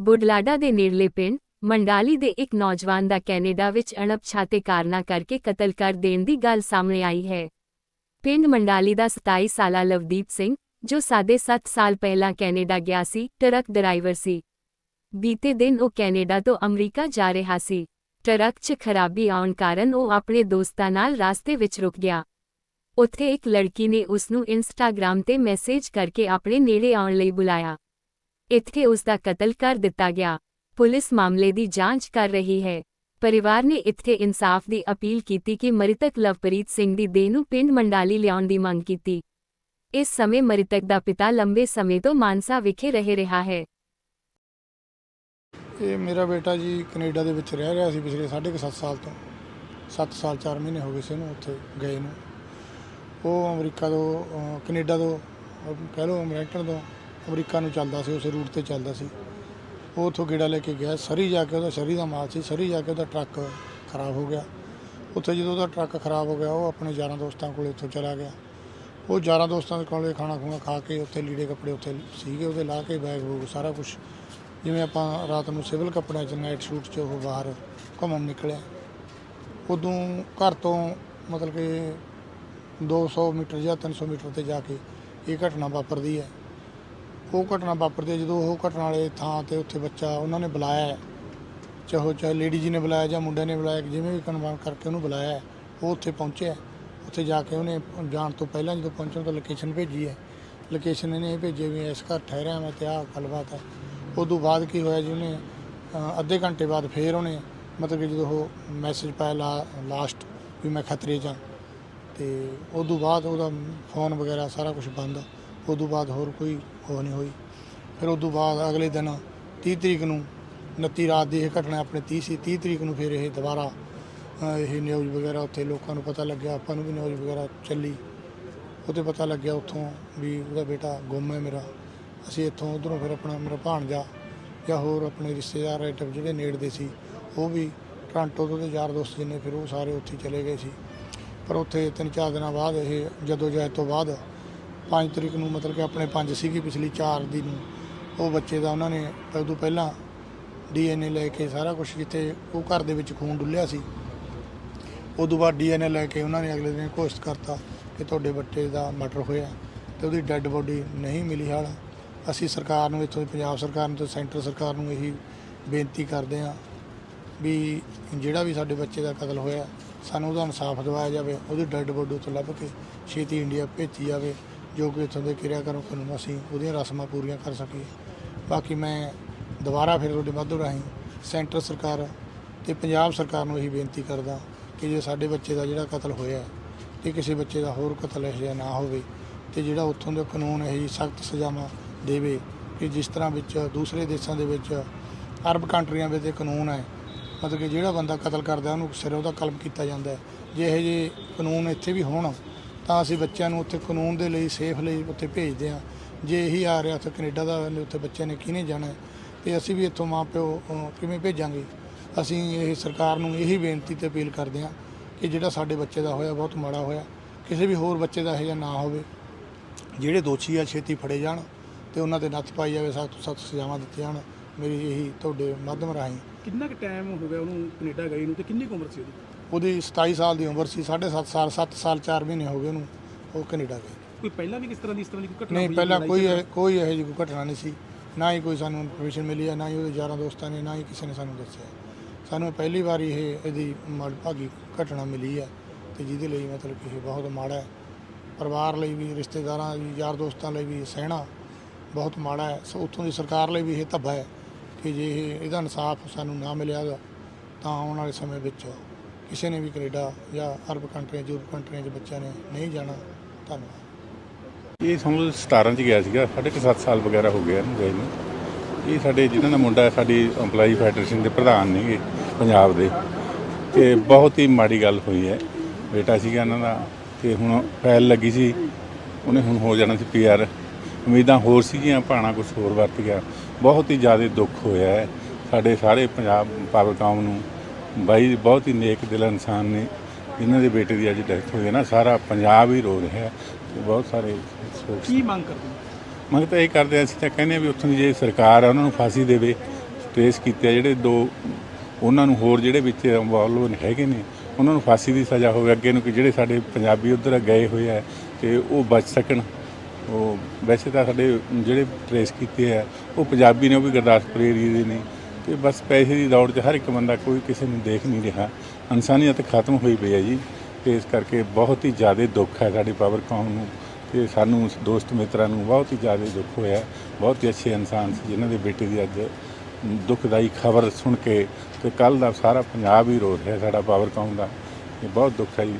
ਬੁਢਲਾਡਾ ਦੇ ਨੇੜਲੇ ਪਿੰਡ ਮੰਡਾਲੀ ਦੇ ਇੱਕ ਨੌਜਵਾਨ ਦਾ ਕੈਨੇਡਾ ਵਿੱਚ ਅਣਪਛਾਤੇ ਕਾਰਨਾਂ ਕਰਕੇ ਕਤਲ ਕਰ ਦੇਣ ਦੀ ਗੱਲ ਸਾਹਮਣੇ ਆਈ ਹੈ। ਪਿੰਡ ਮੰਡਾਲੀ ਦਾ 27 ਸਾਲਾ ਲਵਦੀਪ ਸਿੰਘ, ਜੋ ਸਾਢੇ 7 ਸਾਲ ਪਹਿਲਾਂ ਕੈਨੇਡਾ ਗਿਆ ਸੀ, ਟਰੱਕ ਡਰਾਈਵਰ ਸੀ। ਬੀਤੇ ਦਿਨ ਉਹ ਕੈਨੇਡਾ ਤੋਂ ਅਮਰੀਕਾ ਜਾ ਰਿਹਾ ਸੀ। ਟਰੱਕ 'ਚ ਖਰਾਬੀ ਆਉਣ ਕਾਰਨ ਉਹ ਆਪਣੇ ਦੋਸਤਾਂ ਨਾਲ ਰਾਸਤੇ ਵਿੱਚ ਰੁਕ ਗਿਆ। ਉੱਥੇ ਇੱਕ ਲੜਕੀ ਨੇ ਉਸ ਨੂੰ ਇੰਸਟਾਗ੍ਰਾਮ ਤੇ ਮੈਸੇਜ ਕਰਕੇ ਆਪਣੇ ਨੇੜੇ ਆਉਣ ਲਈ ਬੁਲਾਇਆ। ਇੱਥੇ ਉਸ ਦਾ ਕਤਲ ਕਰ ਦਿੱਤਾ ਗਿਆ। ਪੁਲਿਸ ਮਾਮਲੇ ਦੀ ਜਾਂਚ ਕਰ ਰਹੀ ਹੈ। ਪਰਿਵਾਰ ਨੇ ਇੱਥੇ ਇਨਸਾਫ ਦੀ ਅਪੀਲ ਕੀਤੀ ਕਿ ਮ੍ਰਿਤਕ ਲਵਪ੍ਰੀਤ ਸਿੰਘ ਦੀ ਦੇਹ ਨੂੰ ਪਿੰਡ ਮੰਡਾਲੀ ਲਿਆਉਣ ਦੀ ਮੰਗ ਕੀਤੀ। ਇਸ ਸਮੇਂ ਮ੍ਰਿਤਕ ਦਾ ਪਿਤਾ ਲੰਬੇ ਸਮੇਂ ਤੋਂ ਮਾਨਸਾ ਵਿਖੇ ਰਹਿ ਰਿਹਾ ਹੈ। ਇਹ ਮੇਰਾ ਬੇਟਾ ਜੀ ਕੈਨੇਡਾ ਦੇ ਵਿੱਚ ਰਹਿ ਰਿਹਾ ਸੀ ਪਿਛਲੇ 7.5 ਸਾਲ ਤੋਂ। 7 ਸਾਲ 4 ਮਹੀਨੇ ਹੋ ਗਏ ਸੀ ਉਹਨੂੰ ਉੱਥੇ ਗਏ ਨੂੰ। ਉਹ ਅਮਰੀਕਾ ਤੋਂ ਕੈਨੇਡਾ ਤੋਂ, ਕਹਿ ਲਓ ਅਮਰੀਕਨ ਤੋਂ ਅਮਰੀਕਾ ਨੂੰ ਚੱਲਦਾ ਸੀ, ਉਸੇ ਰੂਟ ਤੇ ਚੱਲਦਾ ਸੀ। ਉਹ ਉੱਥੋਂ ਗੇੜਾ ਲੈ ਕੇ ਗਿਆ। ਸਰੀ ਜਾ ਕੇ ਉਹਦਾ ਸਰੀ ਦਾ ਮਾਲ ਸੀ। ਸਰੀ ਜਾ ਕੇ ਉਹਦਾ ਟਰੱਕ ਖਰਾਬ ਹੋ ਗਿਆ। ਉੱਥੇ ਜਦੋਂ ਉਹਦਾ ਟਰੱਕ ਖਰਾਬ ਹੋ ਗਿਆ, ਉਹ ਆਪਣੇ ਯਾਰਾਂ ਦੋਸਤਾਂ ਕੋਲੇ ਉੱਥੋਂ ਚਲਾ ਗਿਆ। ਉਹ ਯਾਰਾਂ ਦੋਸਤਾਂ ਦੇ ਕੋਲੇ ਖਾਣਾ ਖੂਣਾ ਖਾ ਕੇ ਉੱਥੇ ਲੀੜੇ ਕੱਪੜੇ ਉੱਥੇ ਸੀਗੇ। ਉਹਦੇ ਲਾ ਕੇ ਬੈਗ ਬੂਗ ਸਾਰਾ ਕੁਝ ਜਿਵੇਂ ਆਪਾਂ ਰਾਤ ਨੂੰ ਸਿਵਲ ਕੱਪੜਿਆਂ 'ਚ ਨਾਈਟ ਸੂਟ 'ਚ ਉਹ ਬਾਹਰ ਘੁੰਮਣ ਨਿਕਲਿਆ। ਉਦੋਂ ਘਰ ਤੋਂ ਮਤਲਬ ਕਿ 200 ਮੀਟਰ ਜਾਂ 300 ਮੀਟਰ ਤੇ ਜਾ ਕੇ ਇਹ ਘਟਨਾ ਵਾਪਰਦੀ ਹੈ। ਉਹ ਘਟਨਾ ਵਾਪਰਦੀ ਹੈ ਜਦੋਂ ਉਹ ਘਟਨਾ ਵਾਲੇ ਥਾਂ ਤੇ ਉੱਥੇ ਬੱਚਾ ਉਹਨਾਂ ਨੇ ਬੁਲਾਇਆ ਹੈ, ਚਾਹੋ ਚਾਹੇ ਲੇਡੀ ਜੀ ਨੇ ਬੁਲਾਇਆ ਜਾਂ ਮੁੰਡੇ ਨੇ ਬੁਲਾਇਆ ਜਿਵੇਂ ਵੀ ਕਨਫਰਮ ਕਰਕੇ ਉਹਨੂੰ ਬੁਲਾਇਆ ਹੈ, ਉਹ ਉੱਥੇ ਪਹੁੰਚਿਆ ਉੱਥੇ ਜਾ ਕੇ ਉਹਨੇ ਜਾਣ ਤੋਂ ਪਹਿਲਾਂ ਜਦੋਂ ਪਹੁੰਚਣ ਤੋਂ ਲੋਕੇਸ਼ਨ ਭੇਜੀ ਹੈ ਲੋਕੇਸ਼ਨ ਇਹਨੇ ਇਹ ਭੇਜੀ ਵੀ ਇਸ ਘਰ ਠਹਿਰਿਆ ਮੈਂ ਤੇ ਆਹ ਗੱਲਬਾਤ ਹੈ। ਉਦੋਂ ਬਾਅਦ ਕੀ ਹੋਇਆ ਜੀ ਉਹਨੇ ਅ, ਅੱਧੇ ਘੰਟੇ ਬਾਅਦ ਫੇਰ ਉਹਨੇ ਮਤਲਬ ਕਿ ਜਦੋਂ ਉਹ ਮੈਸੇਜ ਪਾਇਆ ਲਾ ਲਾਸਟ ਵੀ ਮੈਂ ਖਤਰੇ 'ਚ ਹਾਂ ਤੇ ਉਦੋਂ ਬਾਅਦ ਉਹਦਾ ਫੋਨ ਵਗੈਰਾ ਸਾਰਾ ਕੁਝ ਬੰਦ। ਉਦੋਂ ਬਾਅਦ ਹੋਰ ਕੋਈ ਉਹ ਨਹੀਂ ਹੋਈ। ਫਿਰ ਉਦੋਂ ਬਾਅਦ ਅਗਲੇ ਦਿਨ 30 ਤਰੀਕ ਨੂੰ 29 ਰਾਤ ਦੀ ਇਹ ਘਟਨਾ ਆਪਣੇ 30 ਸੀ 30 ਤਰੀਕ ਨੂੰ ਫਿਰ ਇਹ ਦੁਬਾਰਾ ਇਹ ਨਿਊਜ਼ ਵਗੈਰਾ ਉੱਥੇ ਲੋਕਾਂ ਨੂੰ ਪਤਾ ਲੱਗਿਆ, ਆਪਾਂ ਨੂੰ ਵੀ ਨਿਊਜ਼ ਵਗੈਰਾ ਚੱਲੀ। ਉਹਤੇ ਪਤਾ ਲੱਗਿਆ ਉੱਥੋਂ ਵੀ ਉਹਦਾ ਬੇਟਾ ਗੁੰਮ ਹੈ ਮੇਰਾ। ਅਸੀਂ ਇੱਥੋਂ ਉਧਰੋਂ ਫਿਰ ਆਪਣਾ ਮੇਰਾ ਭਾਣਜਾ ਜਾਂ ਹੋਰ ਆਪਣੇ ਰਿਸ਼ਤੇਦਾਰ ਰਿਲੇਟਿਵ ਜਿਹੜੇ ਨੇੜਦੇ ਸੀ, ਉਹ ਵੀ ਟ੍ਰਾਂਟੋ ਤੋਂ ਤੇ ਯਾਰ ਦੋਸਤ ਜਿੰਨੇ, ਫਿਰ ਉਹ ਸਾਰੇ ਉੱਥੇ ਚਲੇ ਗਏ ਸੀ। ਪਰ ਉੱਥੇ ਤਿੰਨ ਚਾਰ ਦਿਨਾਂ ਬਾਅਦ ਇਹ ਜਦੋਂ ਜਾਇ ਤੋਂ ਬਾਅਦ 5 ਤਰੀਕ ਨੂੰ ਮਤਲਬ ਕਿ ਆਪਣੇ ਪੰਜ ਸੀਗੇ ਪਿਛਲੀ 4 ਦੀ ਨੂੰ। ਉਹ ਬੱਚੇ ਦਾ ਉਹਨਾਂ ਨੇ ਉਦੋਂ ਪਹਿਲਾਂ ਡੀਐਨਏ ਲੈ ਕੇ ਸਾਰਾ ਕੁਝ ਜਿੱਥੇ ਉਹ ਘਰ ਦੇ ਵਿੱਚ ਖੂਨ ਡੁੱਲਿਆ ਸੀ। ਉਦੋਂ ਬਾਅਦ ਡੀਐਨਏ ਲੈ ਕੇ ਉਹਨਾਂ ਨੇ ਅਗਲੇ ਦਿਨ ਘੋਸ਼ਿਤ ਕਰਤਾ ਕਿ ਤੁਹਾਡੇ ਬੱਚੇ ਦਾ ਮਰਡਰ ਹੋਇਆ ਤੇ ਉਹਦੀ ਡੈੱਡ ਬੋਡੀ ਨਹੀਂ ਮਿਲੀ ਹਾਲ। ਅਸੀਂ ਸਰਕਾਰ ਨੂੰ ਇੱਥੋਂ ਪੰਜਾਬ ਸਰਕਾਰ ਨੂੰ ਤੇ ਸੈਂਟਰ ਸਰਕਾਰ ਨੂੰ ਇਹੀ ਬੇਨਤੀ ਕਰਦੇ ਹਾਂ ਵੀ ਜਿਹੜਾ ਵੀ ਸਾਡੇ ਬੱਚੇ ਦਾ ਕਤਲ ਹੋਇਆ, ਸਾਨੂੰ ਉਹਦਾ ਇਨਸਾਫ ਦਿਵਾਇਆ ਜਾਵੇ, ਉਹਦੀ ਡੈੱਡ ਬੋਡੀ ਤੋਂ ਲੱਭ ਕੇ ਛੇਤੀ ਇੰਡੀਆ ਭੇਜੀ ਜਾਵੇ। ਜੋ ਕਿ ਇੱਥੋਂ ਦੇ ਕਿਰਿਆਕਰਮ ਕਾਨੂੰਨ ਅਸੀਂ ਉਹਦੀਆਂ ਰਸਮਾਂ ਪੂਰੀਆਂ ਕਰ ਸਕੀਏ। ਬਾਕੀ ਮੈਂ ਦੁਬਾਰਾ ਫਿਰ ਤੁਹਾਡੇ ਮਾਧੋ ਰਾਹੀਂ ਸੈਂਟਰ ਸਰਕਾਰ ਤੇ ਪੰਜਾਬ ਸਰਕਾਰ ਨੂੰ ਇਹੀ ਬੇਨਤੀ ਕਰਦਾ ਕਿ ਜੇ ਸਾਡੇ ਬੱਚੇ ਦਾ ਜਿਹੜਾ ਕਤਲ ਹੋਇਆ ਤੇ ਕਿਸੇ ਬੱਚੇ ਦਾ ਹੋਰ ਕਤਲ ਇਹੋ ਜਿਹਾ ਨਾ ਹੋਵੇ ਤੇ ਜਿਹੜਾ ਉੱਥੋਂ ਦੇ ਕਾਨੂੰਨ ਇਹ ਸਖਤ ਸਜ਼ਾਵਾਂ ਦੇਵੇ ਕਿ ਜਿਸ ਤਰ੍ਹਾਂ ਵਿੱਚ ਦੂਸਰੇ ਦੇਸ਼ਾਂ ਦੇ ਵਿੱਚ ਅਰਬ ਕੰਟਰੀਆਂ ਵਿੱਚ ਕਾਨੂੰਨ ਹੈ, ਮਤਲਬ ਕਿ ਜਿਹੜਾ ਬੰਦਾ ਕਤਲ ਕਰਦਾ ਉਹਨੂੰ ਸਿਰ ਉਹਦਾ ਕਲਮ ਕੀਤਾ ਜਾਂਦਾ ਹੈ। ਜੇ ਇਹ ਜੇ ਕਾਨੂੰਨ ਇੱਥੇ ਵੀ ਹੋਣ ਤਾਂ ਅਸੀਂ ਬੱਚਿਆਂ ਨੂੰ ਉੱਥੇ ਕਾਨੂੰਨ ਦੇ ਲਈ ਸੇਫ ਲਈ ਉੱਥੇ ਭੇਜਦੇ ਹਾਂ। ਜੇ ਇਹੀ ਆ ਰਿਹਾ ਉੱਥੇ ਕੈਨੇਡਾ ਦਾ ਉੱਥੇ ਬੱਚਿਆਂ ਨੇ ਕਿਹਨੇ ਜਾਣਾ ਹੈ? ਤੇ ਅਸੀਂ ਵੀ ਇੱਥੋਂ ਮਾਂ ਪਿਓ ਕਿਵੇਂ ਭੇਜਾਂਗੇ? ਅਸੀਂ ਇਹ ਸਰਕਾਰ ਨੂੰ ਇਹੀ ਬੇਨਤੀ ਤੇ ਅਪੀਲ ਕਰਦੇ ਹਾਂ ਕਿ ਜਿਹੜਾ ਸਾਡੇ ਬੱਚੇ ਦਾ ਹੋਇਆ, ਬਹੁਤ ਮਾੜਾ ਹੋਇਆ, ਕਿਸੇ ਵੀ ਹੋਰ ਬੱਚੇ ਦਾ ਇਹੋ ਜਿਹਾ ਨਾ ਹੋਵੇ। ਜਿਹੜੇ ਦੋਸ਼ੀ ਆ, ਛੇਤੀ ਫੜੇ ਜਾਣ ਤੇ ਉਹਨਾਂ ਤੇ ਨੱਥ ਪਾਈ ਜਾਵੇ, ਸਖਤ ਤੋਂ ਸਖਤ ਸਜ਼ਾਵਾਂ ਦਿੱਤੀਆਂ ਜਾਣ। ਮੇਰੀ ਇਹੀ ਤੁਹਾਡੇ ਮਾਧਿਅਮ ਰਾਹੀਂ। ਕਿੰਨਾ ਕੁ ਟਾਈਮ ਹੋ ਗਿਆ ਉਹਨੂੰ ਕੈਨੇਡਾ ਗਈ ਨੂੰ ਤੇ ਕਿੰਨੀ ਉਮਰ ਸੀ ਉਹਦੀ? ਉਹਦੀ 27 ਸਾਲ ਦੀ ਉਮਰ ਸੀ 7.5 ਸਾਲ 7 ਸਾਲ 4 ਮਹੀਨੇ ਹੋ ਗਏ ਉਹਨੂੰ ਉਹ ਕੈਨੇਡਾ ਗਏ। ਕੋਈ ਪਹਿਲਾਂ ਵੀ ਕਿਸ ਤਰ੍ਹਾਂ ਦੀ ਇਸ ਤਰ੍ਹਾਂ ਦੀ ਕੋਈ ਘਟਨਾ ਨਹੀਂ ਹੋਈ ਪਹਿਲਾਂ ਲੜਾਈ ਕੋਈ ਝਗੜਾ? ਇਹ- ਕੋਈ ਇਹੋ ਜਿਹੀ ਕੋਈ ਘਟਨਾ ਨਹੀਂ ਸੀ। ਨਾ ਹੀ ਕੋਈ ਸਾਨੂੰ ਇਨਫੋਰਮੇਸ਼ਨ ਮਿਲੀ ਹੈ ਨਾ ਹੀ ਉਹਦੇ ਯਾਰਾਂ ਦੋਸਤਾਂ ਨੇ ਨਾ ਹੀ ਕਿਸੇ ਨੇ ਸਾਨੂੰ ਦੱਸਿਆ ਸਾਨੂੰ ਪਹਿਲੀ ਵਾਰੀ ਇਹ ਇਹਦੀ ਭਾਗੀ ਘਟਨਾ ਮਿਲੀ ਹੈ ਤੇ ਜਿਹਦੇ ਲਈ ਮਤਲਬ ਕਿ ਇਹ ਬਹੁਤ ਮਾੜਾ ਹੈ। ਪਰਿਵਾਰ ਲਈ ਵੀ ਰਿਸ਼ਤੇਦਾਰਾਂ ਲਈ ਯਾਰ ਦੋਸਤਾਂ ਲਈ ਵੀ ਸਹਿਣਾ ਬਹੁਤ ਮਾੜਾ ਹੈ। ਸੋ ਉੱਥੋਂ ਦੀ ਸਰਕਾਰ ਲਈ ਵੀ ਇਹ ਧੱਬਾ ਹੈ ਕਿ ਜੇ ਇਹ ਇਹਦਾ ਇਨਸਾਫ ਸਾਨੂੰ ਨਾ ਮਿਲਿਆ ਤਾਂ ਆਉਣ ਵਾਲੇ ਸਮੇਂ ਵਿੱਚ ਕਿਸੇ ਨੇ ਵੀ ਕੈਨੇਡਾ ਜਾਂ ਅਰਬ ਕੰਟਰੀਆਂ ਯੂਰਪ ਕੰਟਰੀਆਂ 'ਚ ਬੱਚਿਆਂ ਨੇ ਨਹੀਂ ਜਾਣਾ ਧੰਨਵਾਦ। ਇਹ ਸਮਝ 17 ਚ ਗਿਆ ਸੀਗਾ ਸਾਢੇ ਕੁ ਸੱਤ ਸਾਲ ਵਗੈਰਾ ਹੋ ਗਿਆ ਇਹਨੂੰ ਗਏ ਨੂੰ। ਇਹ ਸਾਡੇ ਜਿਨ੍ਹਾਂ ਦਾ ਮੁੰਡਾ ਹੈ, ਸਾਡੀ EMPLOYE ਫੈਡਰੇਸ਼ਨ ਦੇ ਪ੍ਰਧਾਨ ਨੇਗੇ ਪੰਜਾਬ ਦੇ। ਤੇ ਬਹੁਤ ਹੀ ਮਾੜੀ ਗੱਲ ਹੋਈ ਹੈ। ਬੇਟਾ ਸੀਗਾ ਇਹਨਾਂ ਦਾ ਤੇ ਹੁਣ ਫੈਲ ਲੱਗੀ ਸੀ। ਉਹਨੇ ਹੁਣ ਹੋ ਜਾਣਾ ਸੀ ਪੀਆਰ ਉਮੀਦਾਂ ਹੋਰ ਸੀਗੀਆਂ ਭਾਣਾ ਕੁਝ ਹੋਰ ਵਰਤ ਗਿਆ। ਬਹੁਤ ਹੀ ਜ਼ਿਆਦਾ ਦੁੱਖ ਹੋਇਆ ਹੈ। ਸਾਡੇ ਸਾਰੇ ਪੰਜਾਬ ਪਾਵਰ ਨੂੰ ਬਾਈ ਬਹੁਤ ਹੀ ਨੇਕ ਦਿਲ ਇਨਸਾਨ ਨੇ। ਇਹਨਾਂ ਦੇ ਬੇਟੇ ਦੀ ਅੱਜ ਡੈਥ ਹੋਈ ਹੈ ਨਾ ਸਾਰਾ ਪੰਜਾਬ ਹੀ ਰੋ ਰਿਹਾ ਹੈ ਤੇ ਬਹੁਤ ਸਾਰੇ ਸੋਚ ਕੀ ਮੰਗ ਕਰਦੇ? ਮੰਗ ਤਾਂ ਇਹ ਕਰਦੇ ਅਸੀਂ ਤਾਂ ਕਹਿੰਦੇ ਹਾਂ ਵੀ ਉੱਥੋਂ ਦੀ ਜੇ ਸਰਕਾਰ ਆ ਉਹਨਾਂ ਨੂੰ ਫਾਂਸੀ ਦੇਵੇ ਟ੍ਰੇਸ ਕੀਤੇ ਆ ਜਿਹੜੇ ਦੋ ਉਹਨਾਂ ਨੂੰ ਹੋਰ ਜਿਹੜੇ ਵਿੱਚ ਇਨਵੋਲਵ ਹੈਗੇ ਨੇ ਉਹਨਾਂ ਨੂੰ ਫਾਂਸੀ ਦੀ ਸਜ਼ਾ ਹੋਵੇ ਅੱਗੇ ਨੂੰ ਕਿ ਜਿਹੜੇ ਸਾਡੇ ਪੰਜਾਬੀ ਉਧਰ ਗਏ ਹੋਏ ਆ ਤੇ ਉਹ ਬਚ ਸਕਣ। ਉਹ ਵੈਸੇ ਤਾਂ ਸਾਡੇ ਜਿਹੜੇ ਟ੍ਰੇਸ ਕੀਤੇ ਆ ਉਹ ਪੰਜਾਬੀ ਨੇ ਉਹ ਵੀ ਗੁਰਦਾਸਪੁਰ ਏਰੀਏ ਦੇ ਨੇ। ਤੇ ਬਸ ਪੈਸੇ ਦੀ ਦੌੜ 'ਚ ਹਰ ਇੱਕ ਬੰਦਾ ਕੋਈ ਕਿਸੇ ਨੂੰ ਦੇਖ ਨਹੀਂ ਰਿਹਾ। ਇਨਸਾਨੀਅਤ ਖਤਮ ਹੋਈ ਪਈ ਹੈ ਜੀ ਤੇ ਇਸ ਕਰਕੇ ਬਹੁਤ ਹੀ ਜ਼ਿਆਦਾ ਦੁੱਖ ਹੈ ਸਾਡੀ ਪਾਵਰ ਕੌਮ ਨੂੰ ਤੇ ਸਾਨੂੰ ਦੋਸਤ ਮਿੱਤਰਾਂ ਨੂੰ ਬਹੁਤ ਹੀ ਜ਼ਿਆਦਾ ਦੁੱਖ ਹੋਇਆ। ਬਹੁਤ ਹੀ ਅੱਛੇ ਇਨਸਾਨ ਸੀ ਜਿਨ੍ਹਾਂ ਦੇ ਬੇਟੇ ਦੀ ਅੱਜ ਦੁਖਦਾਈ ਖਬਰ ਸੁਣ ਕੇ ਤੇ ਕੱਲ ਦਾ ਸਾਰਾ ਪੰਜਾਬ ਹੀ ਰੋ ਰਿਹਾ ਸਾਡਾ ਪਾਵਰ ਕੌਮ ਦਾ। ਇਹ ਬਹੁਤ ਦੁੱਖ ਹੈ ਜੀ।